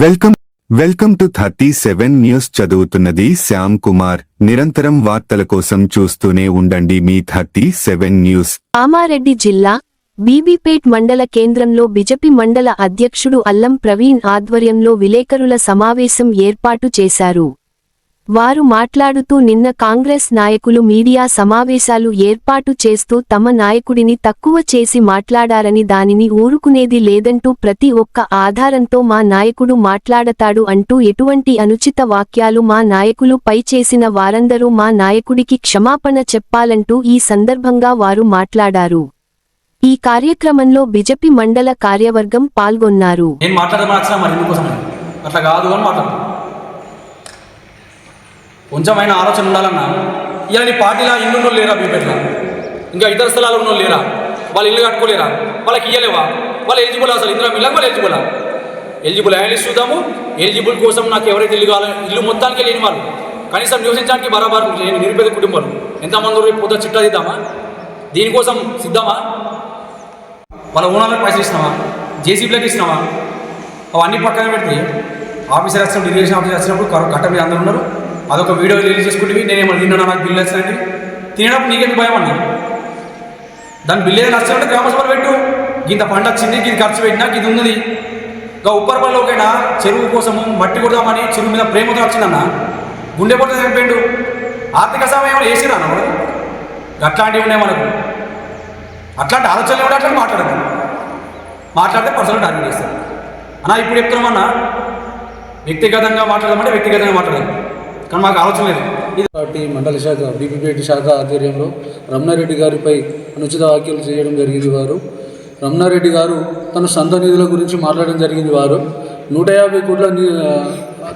Welcome welcome to thirty seven news చదువుతున్నది శ్యామ్ కుమార్. నిరంతరం వార్తల కోసం చూస్తూనే ఉండండి మీ థర్టీ సెవెన్ న్యూస్. కామారెడ్డి జిల్లా బీబీపేట్ మండల కేంద్రంలో బిజెపి మండల అధ్యక్షుడు అల్లం ప్రవీణ్ ఆధ్వర్యంలో విలేకరుల సమావేశం ఏర్పాటు చేశారు. వారు మాట్లాడుతూ నిన్న కాంగ్రెస్ నాయకులు మీడియా సమావేశాలు ఏర్పాటు చేస్తూ తమ నాయకుడిని తక్కువ చేసి మాట్లాడారని దానిని ఊరుకునేది లేదంటూ ప్రతి ఒక్క ఆధారంతో మా నాయకుడు మాట్లాడతాడు అంటూ ఎటువంటి అనుచిత వాక్యాలు మా నాయకులు పై చేసిన వారందరూ మా నాయకుడికి క్షమాపణ చెప్పాలంటూ ఈ సందర్భంగా వారు మాట్లాడారు. ఈ కార్యక్రమంలో బిజెపి మండల కార్యవర్గం పాల్గొన్నారు. అట్లా కాదు అని కొంచెమైనా ఆలోచన ఉండాలన్నా ఇలా నీ పార్టీలో ఇల్లు లేరా బీపేట్ల ఇంకా ఇతర స్థలాలు ఉన్న లేరా? వాళ్ళు ఇల్లు కట్టుకోలేరా? వాళ్ళకి ఇయ్యలేవా? వాళ్ళు ఎలిజిబుల్ అసలు? ఇందులో మిల్లం వాళ్ళు ఎలిజిబుల్? ఎలిజిబుల్ అయ్యాలి చూద్దాము. ఎలిజిబుల్ కోసం నాకు ఎవరైతే ఇల్లు కావాలో ఇల్లు మొత్తానికి లేని వాళ్ళు. కనీసం నివసించడానికి బరాబర్ లేని నిరుపేద కుటుంబాలు. ఎంతమంది రేపు పొద్దు చిట్టా దిద్దామా? దీనికోసం సిద్ధమా? వాళ్ళ ఓనర్లకు పైసలు ఇచ్చినావా జేసీబీలకు ఇచ్చినావా అవన్నీ పక్కన పెడితే ఆఫీసర్ వచ్చినప్పుడు ఇరిగేషన్ ఆఫీసర్ వచ్చినప్పుడు కట్ట మీద అందరు ఉన్నారు. అదొక వీడియో రిలీజ్ చేసుకుంటే నేనేమో తిన్నాను? నాకు బిల్లు వచ్చినట్టు తినడం నీకెందుకు భయం అన్నా దాని బిల్లు ఏదైనా నష్టం ఉంటే గ్రామ సభలు పెట్టు. ఇంత పంట వచ్చింది ఇది ఖర్చు పెట్టినా ఇది ఉన్నది. ఇంకా ఉప్పరపల్లిలోకైనా చెరువు కోసము మట్టి కొడదామని చెరువు మీద ప్రేమతో వచ్చిందన్న. గుండె పొట్ట చనిపోయిండు ఆర్థిక సమయం ఏమైనా వేసిరా అన్న అట్లాంటివి ఉన్నాయి మనకు. అట్లాంటి ఆలోచనలు కూడా అట్లా మాట్లాడదు మాట్లాడితే పర్సనల్ టార్గెట్ చేస్తారు. అన్నా ఇప్పుడు చెప్తున్నామన్నా వ్యక్తిగతంగా మాట్లాడమంటే వ్యక్తిగతంగా మాట్లాడదు. కానీ మాకు ఆలోచన లేదు. ఇది పార్టీ మండల శాఖ బీపీపీటీ శాఖ ఆధ్వర్యంలో రమణారెడ్డి గారిపై అనుచిత వ్యాఖ్యలు చేయడం జరిగింది వారు. రమణారెడ్డి గారు తన సొంత నిధుల గురించి మాట్లాడడం జరిగింది వారు. నూట యాభై కోట్ల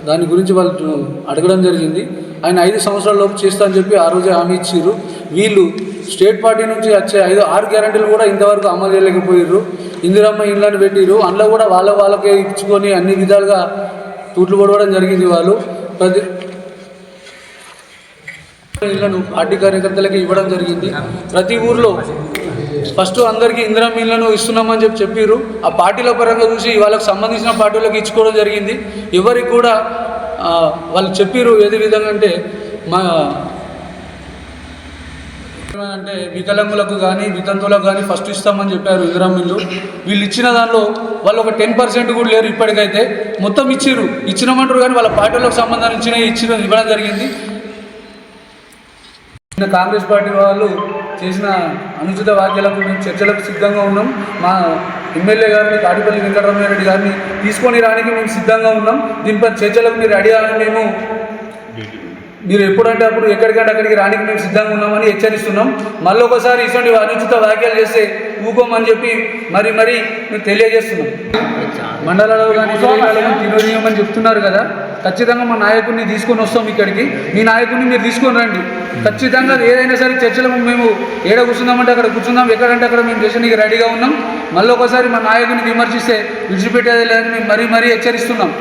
దాని గురించి వాళ్ళు అడగడం జరిగింది. ఆయన ఐదు సంవత్సరాల లోపు చేస్తా అని చెప్పి ఆ రోజే హామీ ఇచ్చారు వీళ్ళు స్టేట్ పార్టీ నుంచి వచ్చే ఐదు ఆరు గ్యారంటీలు కూడా ఇంతవరకు అమలు చేయలేకపోయారు ఇందిరమ్మ ఇండ్లని పెట్టిరు అందులో కూడా వాళ్ళ వాళ్ళకే ఇచ్చుకొని అన్ని విధాలుగా తూట్లు పడవడం జరిగింది వాళ్ళు. ప్రతి ఇళ్ళను పార్టీ కార్యకర్తలకి ఇవ్వడం జరిగింది. ప్రతి ఊర్లో ఫస్ట్ అందరికీ ఇందిరా ఇళ్ళను ఇస్తున్నామని చెప్పి చెప్పారు ఆ పార్టీల పరంగా చూసి వాళ్ళకి సంబంధించిన పార్టీలకు ఇచ్చుకోవడం జరిగింది. ఎవరికి కూడా వాళ్ళు చెప్పారు ఏది విధంగా అంటే మా అంటే వికలాంగులకు కానీ వితంతువులకు కానీ ఫస్ట్ ఇస్తామని చెప్పారు ఇందిరా మిల్లు. వీళ్ళు ఇచ్చిన దానిలో వాళ్ళు ఒక టెన్ పర్సెంట్ కూడా లేరు ఇప్పటికైతే. మొత్తం ఇచ్చిర్రు. ఇచ్చినామంటారు కానీ వాళ్ళ పార్టీలకు సంబంధించిన ఇచ్చిన ఇవ్వడం జరిగింది. కాంగ్రెస్ పార్టీ వాళ్ళు చేసిన అనుచిత వ్యాఖ్యలకు మేము చర్చలకు సిద్ధంగా ఉన్నాం. మా ఎమ్మెల్యే గారిని తాడిపల్లి వెంకటరమణారెడ్డి గారిని తీసుకొని రానికి మేము సిద్ధంగా ఉన్నాం. దీనిపై చర్చలకు మీరు రెడీ అని మేము మీరు ఎప్పుడంటే అప్పుడు ఎక్కడికంటే అక్కడికి రానికి మేము సిద్ధంగా ఉన్నామని హెచ్చరిస్తున్నాం. మళ్ళీ ఒకసారి ఇటువంటి అనుచిత వ్యాఖ్యలు చేస్తే ఊకోమని చెప్పి మరి మరి మేము తెలియజేస్తున్నాం. మండలాల్లో కానీ తిననీయమని చెప్తున్నారు కదా. ఖచ్చితంగా మా నాయకుడిని తీసుకొని వస్తాం ఇక్కడికి. మీ నాయకుడిని మీరు తీసుకొని రండి. ఖచ్చితంగా ఏదైనా సరే చర్చలకు మేము ఏడ కూర్చుందామంటే అక్కడ కూర్చుందాం. ఎక్కడంటే అక్కడ మేము దేశానికి రెడీగా ఉన్నాం. మళ్ళీ ఒకసారి మా నాయకుడిని విమర్శిస్తే విడిచిపెట్టేది లేదని మేము మరీ మరీ హెచ్చరిస్తున్నాం.